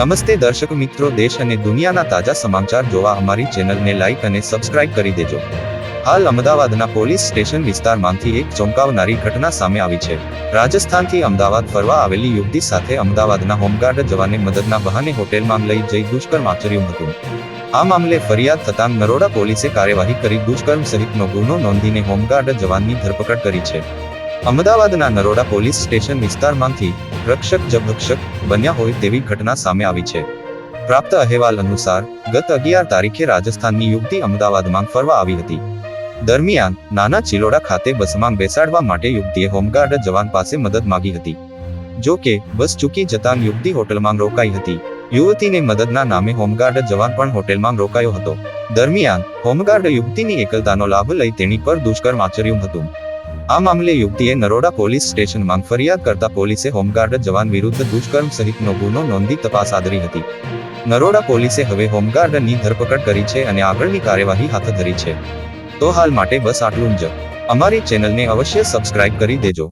નમસ્તે દર્શક મિત્રો, દેશ અને દુનિયાના તાજા સમાચાર જોવા અમારી ચેનલને લાઇક અને સબસ્ક્રાઇબ કરી દેજો. હાલ અમદાવાદના પોલીસ સ્ટેશન વિસ્તારમાંથી એક ચોંકાવનારી ઘટના સામે આવી છે. રાજસ્થાનથી અમદાવાદ ફરવા આવેલી યુવતી સાથે અમદાવાદના હોમગાર્ડ જવાને મદદના બહાને હોટેલમાં લઈ જઈ દુષ્કર્મ આચર્યું હતું. આ મામલે ફરિયાદ થતાં નરોડા પોલીસે કાર્યવાહી કરી દુષ્કર્મ સહિતનો ગુનો નોંધીને હોમગાર્ડ જવાનની ધરપકડ કરી છે. અમદાવાદના નરોડા પોલીસ સ્ટેશન વિસ્તારમાંથી રક્ષક જભક્ષક બન્યા હોય તેવી ઘટના સામે આવી છે. પ્રાપ્ત અહેવાલ અનુસાર, ગત અગિયાર તારીખે રાજસ્થાનની યુવતી અમદાવાદમાં ફરવા આવી હતી. દરમિયાન, નાના ચિલોડા ખાતે બસમાં બેસાડવા માટે યુવતીએ હોમગાર્ડ જવાન પાસે મદદ માંગી હતી. જો કે, બસ ચૂકી જતાં યુવતી હોટલમાં રોકાઈ હતી. યુવતીને મદદના નામે હોમગાર્ડ જવાન પણ હોટેલમાં રોકાયો હતો. દરમિયાન, હોમગાર્ડ યુવતીની એકલતાનો લાભ લઈ તેની પર દુષ્કર્મ આચર્યું હતું. આ મામલે યુવતીએ નરોડા પોલીસ સ્ટેશનમાં ફરિયાદ કરતા પોલીસે હોમગાર્ડ જવાન વિરુદ્ધ દુષ્કર્મ સહિતનો ગુનો નોંધી તપાસ આદરી હતી. નરોડા પોલીસે હવે હોમગાર્ડની ધરપકડ કરી છે અને આગળની કાર્યવાહી હાથ ધરી છે. તો હાલ માટે બસ આટલું જ. અમારી ચેનલને અવશ્ય સબસ્ક્રાઇબ કરી દેજો.